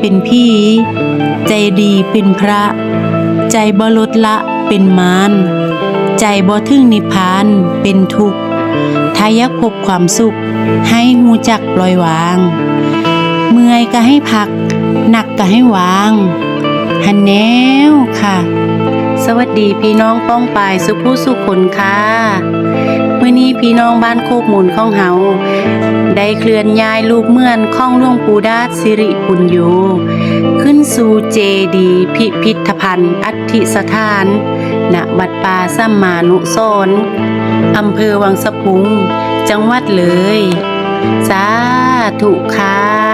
เป็นพี่ ใจดีเป็นพระ ใจบ่ลดละเป็นมารใจบ่ถึงนิพพานเป็นทุกข์ถ้ายากพบความสุข ให้หูจักปล่อยวาง เมื่อยก็ให้พัก หนักก็ให้วางหันแนวค่ะ สวัสดีพี่น้องป้องปายสุผู้สุขคนค่ะเมื้อนี้พี่น้องบ้านโคกหมุนข้องเฮา ได้เคลื่อนย้ายรูปเมื่อนของหลวงปู่ดาสิริปุญโยขึ้นสู่เจดีพิพิธภัณฑ์อัฐิสถานณวัดป่าสัมมานุโซนอำเภอวังสะพุง จังหวัดเลย สาธุค่ะ